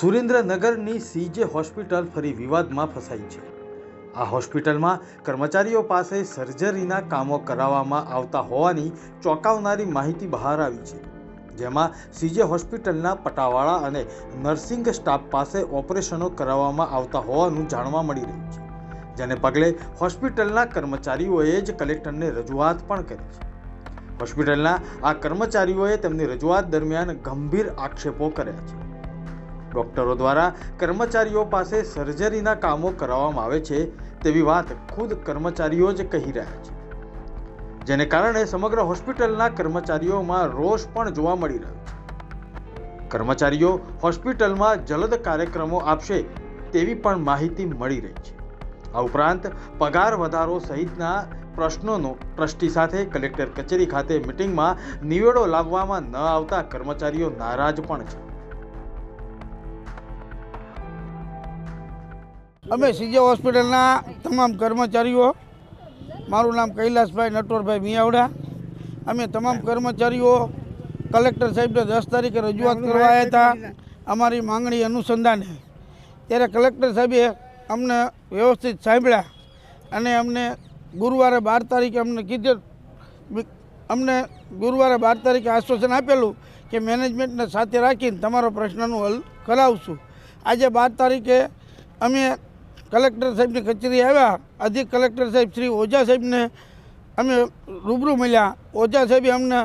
સુરેન્દ્રનગરની CJ hospital ફરી વિવાદમાં ફસાઈ છે. આ હોસ્પિટલમાં કર્મચારીઓ પાસે સર્જરીના કામો કરાવવામાં આવતા હોવાની ચોંકાવનારી માહિતી બહાર આવી છે. જેમાં સીજે હોસ્પિટલના પટાવાળા અને નર્સિંગ સ્ટાફ પાસે ઓપરેશનો કરાવવામાં આવતા હોવાનું જાણવા મળી રહ્યું છે. જેને પગલે હોસ્પિટલના કર્મચારીઓએ જ કલેક્ટરને રજૂઆત પણ કરી છે. હોસ્પિટલના આ કર્મચારીઓએ તેમની રજૂઆત દરમિયાન ગંભીર આક્ષેપો કર્યા છે. ડોક્ટરો દ્વારા કર્મચારીઓ પાસે સર્જરીના કામો કરાવવામાં આવે છે તેવી વાત ખુદ કર્મચારીઓ જ કહી રહ્યા છે. જેને કારણે સમગ્ર હોસ્પિટલના કર્મચારીઓમાં રોષ પણ જોવા મળી રહ્યો છે. કર્મચારીઓ હોસ્પિટલમાં જલદ કાર્યક્રમો આપશે તેવી પણ માહિતી મળી રહી છે. આ ઉપરાંત પગાર વધારો સહિતના પ્રશ્નોનો ટ્રસ્ટી સાથે કલેક્ટર કચેરી ખાતે મિટિંગમાં નિવેડો લાવવામાં ન આવતા કર્મચારીઓ નારાજ પણ છે. અમે સીજે હોસ્પિટલના તમામ કર્મચારીઓ મારું નામ કૈલાસભાઈ નટવરભાઈ મિયાવડા. અમે તમામ કર્મચારીઓ કલેક્ટર સાહેબને દસ તારીખે રજૂઆત કરવા આવ્યા હતા. અમારી માંગણી અનુસંધાને. ત્યારે કલેક્ટર સાહેબે અમને વ્યવસ્થિત સાંભળ્યા અને અમને ગુરુવારે બાર તારીખે અમને કીધું અમને ગુરુવારે બાર તારીખે આશ્વાસન આપેલું કે મેનેજમેન્ટને સાથે રાખીને તમારો પ્રશ્નનું હલ કરાવશું. આજે બાર તારીખે અમે કલેક્ટર સાહેબની કચેરી આવ્યા. અધિક કલેક્ટર સાહેબ શ્રી ઓઝા સાહેબને અમે રૂબરૂ મળ્યા. ઓઝા સાહેબે અમને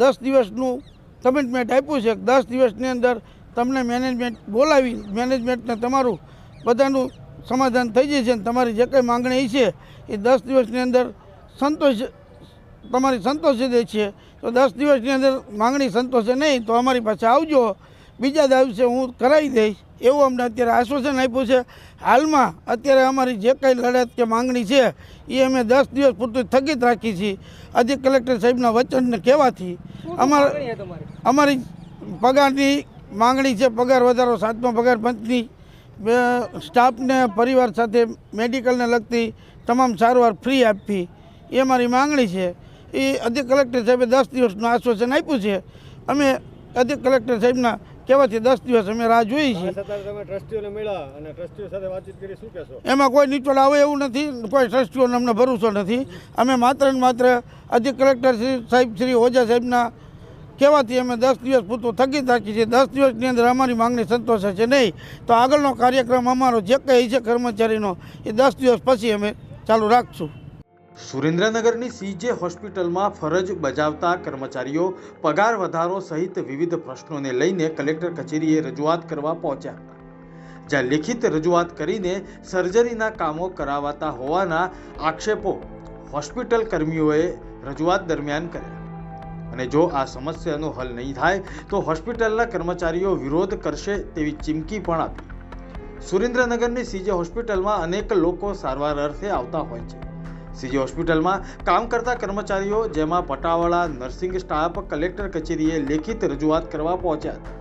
દસ દિવસનું કમિટમેન્ટ આપ્યું છે. દસ દિવસની અંદર તમને મેનેજમેન્ટ બોલાવી મેનેજમેન્ટને તમારું બધાનું સમાધાન થઈ જશે અને તમારી જે કંઈ માંગણી છે એ દસ દિવસની અંદર સંતોષ, તમારી સંતોષી દે છે. તો દસ દિવસની અંદર માંગણી સંતોષે નહીં તો અમારી પાસે આવજો. બીજા દિવસે હું કરાવી દઈશ. એવું અમને અત્યારે આશ્વાસન આપ્યું છે. હાલમાં અત્યારે અમારી જે કંઈ લડત કે માંગણી છે એ અમે દસ દિવસ પૂરતું સ્થગિત રાખી છીએ. અધિક કલેક્ટર સાહેબના વચનને કહેવાથી અમારા અમારી પગારની માંગણી છે પગાર વધારો સાતમા પગાર પંચની. સ્ટાફને પરિવાર સાથે મેડિકલને લગતી તમામ સારવાર ફ્રી આપવી. એ અમારી માંગણી છે. એ અધિક કલેક્ટર સાહેબે દસ દિવસનું આશ્વાસન આપ્યું છે. અમે અધિક કલેક્ટર સાહેબના કહેવાથી દસ દિવસ અમે રાહ શું કહેશો? એમાં કોઈ નીચોડ આવે એવું નથી કોઈ ટ્રસ્ટીઓને અમને ભરોસો નથી. અમે માત્ર ને માત્ર અધિક કલેક્ટર શ્રી સાહેબ શ્રી ઓજા સાહેબના કહેવાથી અમે દસ દિવસ પૂરતું થકી રાખીએ છીએ. દસ દિવસની અંદર અમારી માંગણી સંતોષે છે નહીં. તો આગળનો કાર્યક્રમ અમારો જે કંઈ છે કર્મચારીનો એ દસ દિવસ પછી અમે ચાલુ રાખશું. સુરેન્દ્રનગરની સીજે હોસ્પિટલમાં ફરજ બજાવતા કર્મચારીઓ પગાર વધારો સહિત વિવિધ પ્રશ્નોને લઈને કલેક્ટર કચેરીએ રજૂઆત કરવા પહોંચ્યા હતા. જ્યાં લેખિત રજૂઆત કરીને સર્જરીના કામો કરાવાતા હોવાના આક્ષેપો હોસ્પિટલ કર્મીઓએ રજૂઆત દરમિયાન કર્યા. અને જો આ સમસ્યાનો હલ નહીં થાય, તો હોસ્પિટલના કર્મચારીઓ વિરોધ કરશે તેવી ચીમકી પણ આપી. સુરેન્દ્રનગરની સીજે હોસ્પિટલમાં અનેક લોકો સારવાર અર્થે આવતા હોય છે. સીજી હોસ્પિટલમાં કામ કરતા કર્મચારીઓ, જેમાં પટાવાળા નર્સિંગ સ્ટાફ, કલેક્ટર કચેરીએ લેખિત રજૂઆત કરવા પહોંચ્યા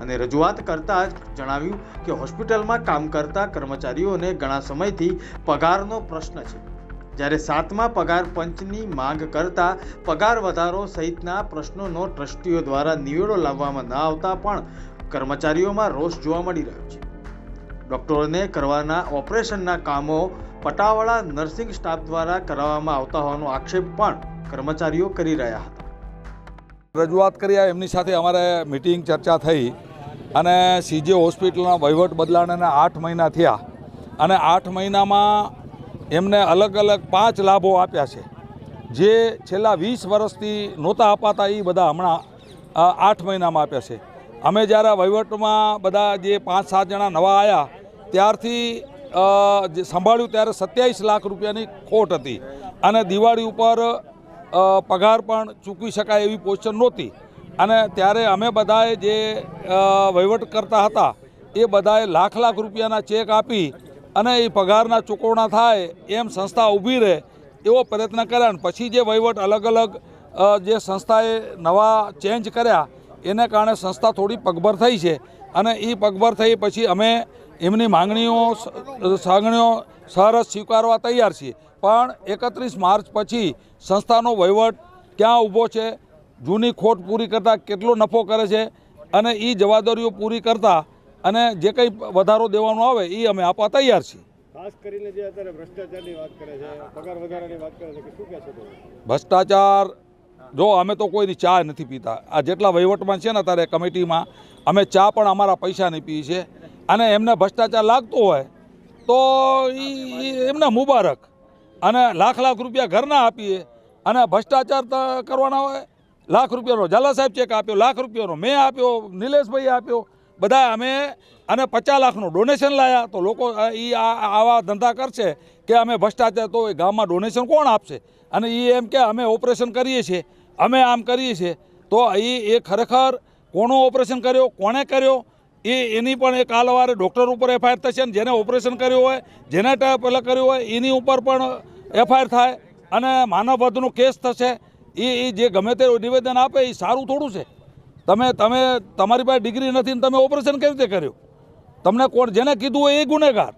અને રજૂઆત કરતા જ જણાવ્યું કે હોસ્પિટલમાં કામ કરતા કર્મચારીઓને ઘણા સમયથી પગારનો પ્રશ્ન છે. જ્યારે સાતમા પગાર પંચની માંગ કરતા પગાર વધારો સહિતના પ્રશ્નોનો ટ્રસ્ટીઓ દ્વારા નિવેડો લાવવામાં ન આવતા પણ કર્મચારીઓમાં રોષ જોવા મળી રહ્યો છે. ડોક્ટરોને કરવાના ઓપરેશનના કામો પટાવાળા નર્સિંગ સ્ટાફ દ્વારા કરાવવામાં આવતા હોવાનો આક્ષેપ પણ કર્મચારીઓ કરી રહ્યા હતા. રજૂઆત કરી એમની સાથે અમારે મિટિંગ ચર્ચા થઈ અને સીજે હોસ્પિટલના વહીવટ બદલાણાના આઠ મહિના થયા અને આઠ મહિનામાં એમને અલગ અલગ પાંચ લાભો આપ્યા છે. જે છેલ્લા વીસ વર્ષથી નહોતા અપાતા એ બધા હમણાં આઠ મહિનામાં આપ્યા છે. અમે જ્યારે વહીવટમાં બધા જે પાંચ સાત જણા નવા આવ્યા ત્યારથી સંભાળ્યું ત્યારે સત્યાવીસ લાખ રૂપિયાની ખોટ હતી. અને દિવાળી ઉપર પગાર પણ ચૂકવી શકાય એવી પોઝિશન નહોતી. અને ત્યારે અમે બધાએ જે વહીવટ કરતા હતા, એ બધાએ લાખ લાખ રૂપિયાના ચેક આપી અને એ પગારના ચૂકવણા થાય એમ સંસ્થા ઊભી રહે એવો પ્રયત્ન કર્યા. અને પછી જે વહીવટ અલગ અલગ જે સંસ્થાએ નવા ચેન્જ કર્યા, એને કારણે સંસ્થા થોડી પગભર થઈ છે. અને એ પગભર થઈ પછી અમે એમની માંગણીઓ સાગણીઓ સરસ સ્વીકારવા તૈયાર છીએ પણ એકત્રીસ માર્ચ પછી સંસ્થાનો વહીવટ ક્યાં ઊભો છે જૂની ખોટ પૂરી કરતાં કેટલો નફો કરે છે અને એ જવાબદારીઓ પૂરી કરતાં અને જે કંઈ વધારો દેવાનો આવે એ અમે આપવા તૈયાર છીએ. ભ્રષ્ટાચાર જો અમે તો કોઈની ચા નથી પીતા. આ જેટલા વહીવટમાં છે ને અત્યારે કમિટીમાં અમે ચા પણ અમારા પૈસાની પીએ છીએ અને એમને ભ્રષ્ટાચાર લાગતો હોય, તો એમને મુબારક. અને લાખ લાખ રૂપિયા ઘરના આપીએ. અને ભ્રષ્ટાચાર કરવાના હોય, લાખ રૂપિયાનો. ઝાલા સાહેબ ચેક આપ્યો, લાખ રૂપિયાનો. મેં આપ્યો નિલેશભાઈ આપ્યો. બધા અમે અને પચાસ લાખનું ડોનેશન લાયા. તો લોકો એ આવા ધંધા કરશે કે અમે ભ્રષ્ટાચાર, તો એ ગામમાં ડોનેશન કોણ આપશે? અને એ એમ કે અમે ઓપરેશન કરીએ છીએ. અમે આમ કરીએ છીએ. તો એ એ ખરેખર કોનો ઓપરેશન કર્યો, કોણે કર્યો? એ એની પણ એક કાલવારે ડૉક્ટર ઉપર એફઆઈઆર થશે અને જેને ઓપરેશન કર્યું હોય, જેને પહેલાં કર્યું હોય, એની ઉપર પણ એફઆઈઆર થાય અને માનવ વધનો કેસ થશે. એ એ જે ગમે તે નિવેદન આપે, એ સારું થોડું છે. તમે તમે, તમારી પાસે ડિગ્રી નથી ને તમે ઓપરેશન કેવી રીતે કર્યું? તમને કોણ જેને કીધું હોય એ ગુનેગાર.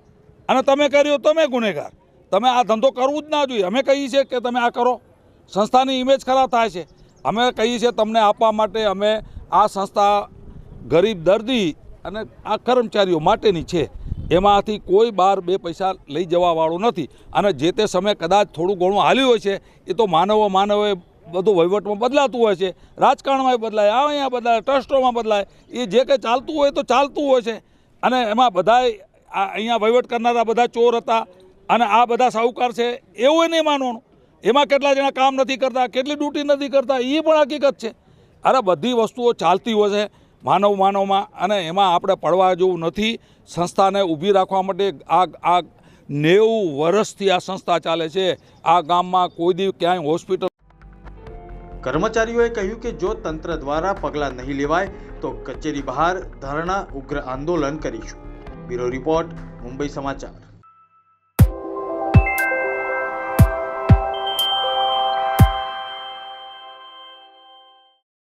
અને તમે કર્યો તમે ગુનેગાર. તમે આ ધંધો કરવું જ ના જોઈએ. અમે કહીએ છીએ કે તમે આ કરો. સંસ્થાની ઇમેજ ખરાબ થાય છે. અમે કહીએ છીએ તમને આપવા માટે અમે આ સંસ્થા ગરીબ દર્દી અને આ કર્મચારીઓ માટેની છે. એમાંથી કોઈ બાર બે પૈસા લઈ જવાવાળું નથી. અને જે તે સમયે કદાચ થોડું ઘણું હાલ્યું હોય છે, એ તો માનવો માનવે બધું વહીવટમાં બદલાતું હોય છે. રાજકારણમાં બદલાય, આ અહીંયા બદલાય, ટ્રસ્ટોમાં બદલાય. એ જે કંઈ ચાલતું હોય તો ચાલતું હોય છે. અને એમાં બધાય આ અહીંયા વહીવટ કરનારા બધા ચોર હતા અને આ બધા સાહુકાર છે, એવું નહીં માનવાનું. એમાં કેટલા જણા કામ નથી કરતા, કેટલી ડ્યુટી નથી કરતા એ પણ હકીકત છે. અરે બધી વસ્તુઓ ચાલતી હોય છે. માનવ માનવમાં અને એમાં આપણે પડવા જેવું નથી. સંસ્થાને ઊભી રાખવા માટે આ આ નેવું વર્ષથી આ સંસ્થા ચાલે છે. આ ગામમાં કોઈ દી ક્યાંય હોસ્પિટલ કર્મચારીઓએ કહ્યું કે જો તંત્ર દ્વારા પગલાં નહીં લેવાય, તો કચેરી બહાર ધરણા ઉગ્ર આંદોલન કરીશું. બ્યુરો રિપોર્ટ, મુંબઈ સમાચાર.